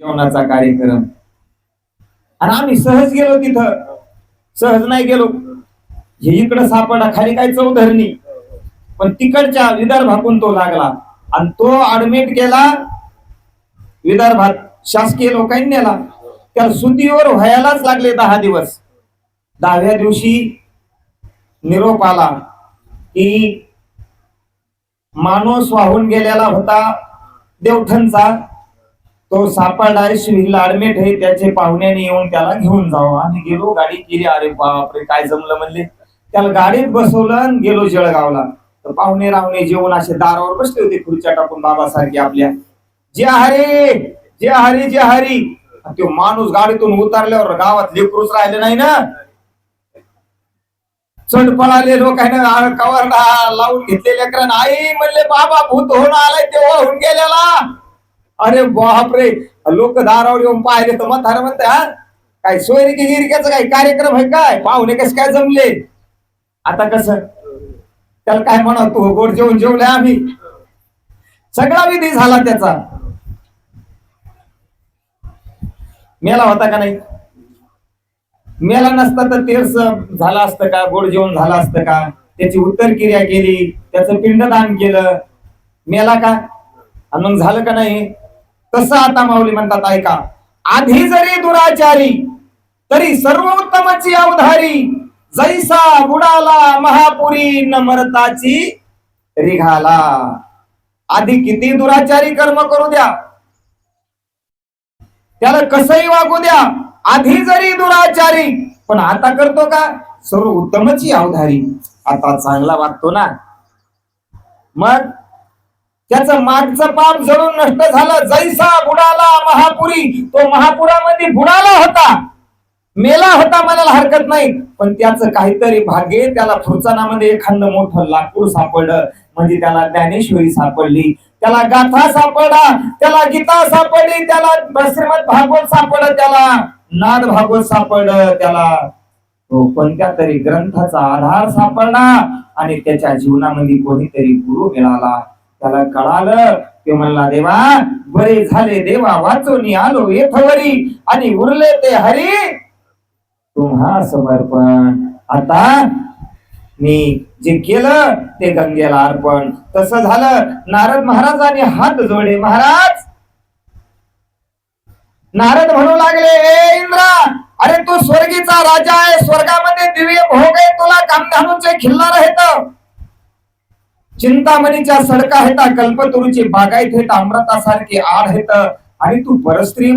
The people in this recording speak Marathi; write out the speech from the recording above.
जेवणाचा कार्यक्रम. आणि आम्ही सहज गेलो तिथं. सहज नाही गेलो. हे इकडं सापडा खाली काय चौधरणी? पण तिकडच्या विदर्भातून तो लागला. आणि तो ऍडमिट केला विदर्भात शासकीय लोकांनी नेला. त्या सुतीवर व्हायलाच लागले दहा दिवस. दहाव्या दिवशी निरोप आला की माणूस वाहून गेलेला होता देवठणचा तो सापडणारे शिवीला लाडमेट हे त्याचे पाहुण्याने येऊन त्याला घेऊन जावं. आणि गेलो गाडी गेली. अरे बापरे काय जमलं म्हणले. त्याला गाडीत बसवलं आणि गेलो जळगावला. तर पाहुणे रावणे जेवण असे दारावर बसले होते खुर्च्या टाकून बाबासारखे आपल्या. जे हरे जे हरी जे हरी तो माणूस गाडीतून उतरल्यावर गावात लेकरूच राहिले नाही ना. चढ पळाले लोक आहे ना कवर लावून घेतले लेकरांना आई म्हणले बाबा भूत होऊन आलाय तेव्हा होऊन गेलेला. अरे बापरे लोक दारावर येऊन पाहिले तर म्हातारा म्हणते हा काय सोयरिकी गिरिक्याचा काय कार्यक्रम आहे काय? पाहुणे कसे काय जमले? आता कसं? त्याला काय म्हणा तू हो, गोड जेवण जेवले आम्ही. सगळा विधी झाला त्याचा. मेला होता का नाही? मेला नसता तर तेरस झाला असतं का? गोड जेवण झालं असतं का? त्याची उत्तर क्रिया केली त्याचं पिंडदान केलं. मेला का? आणि मग झालं का नाही? तसं आता माऊली म्हणतात ऐका आधी जरी दुराचारी तरी सर्वोत्तमची अवधारी जैसा बुडाला महापुरी न मरताची रिघाला. आधी किती दुराचारी कर्म करू द्या त्याला कसंही वागू द्या आधी जरी दुराचारी पण आता करतो का? सर्व उत्तमची अवधारी. आता चांगला वागतो ना. मग त्याचं मागचं पाप जळून नष्ट झालं. जैसा बुडाला महापुरी तो महापुरामध्ये बुडाला होता. मेला होता म्हणायला हरकत नाही. पण त्याचं काहीतरी भागे त्याला फुरचानामध्ये एखादं मोठं लाकूड सापडलं. म्हणजे त्याला ज्ञानेश्वरी सापडली. त्याला गाथा सापडला त्याला गीता सापडली त्याला श्रीमद भागवत सापडलं त्याला नाद भागवत सापडलं त्याला तो कोणत्या तरी ग्रंथाचा आधार सापडला. आणि त्याच्या जीवनामध्ये कोणीतरी गुरु मिळाला. त्याला कळालं. ते म्हणला देवा बरे झाले देवा वाचून आलो येथवरी आणि उरले ते हरी. तुम्हा समर्पण. आता मी जे केलं ते गंगेला अर्पण. तस झालं. नारद महाराजांनी हात जोडले महाराज नारद म्हणू लागले ए इंद्रा अरे तू स्वर्गीचा राजा आहे. स्वर्गामध्ये दिव्य भोग आहे. तुला कामधानूचे खिल्लार आहेत. चिंतामणीच्या सडका आहेत कल्पतरुची बागायत हेता अमृतासारखी आड हेत. आणि तू परस्त्री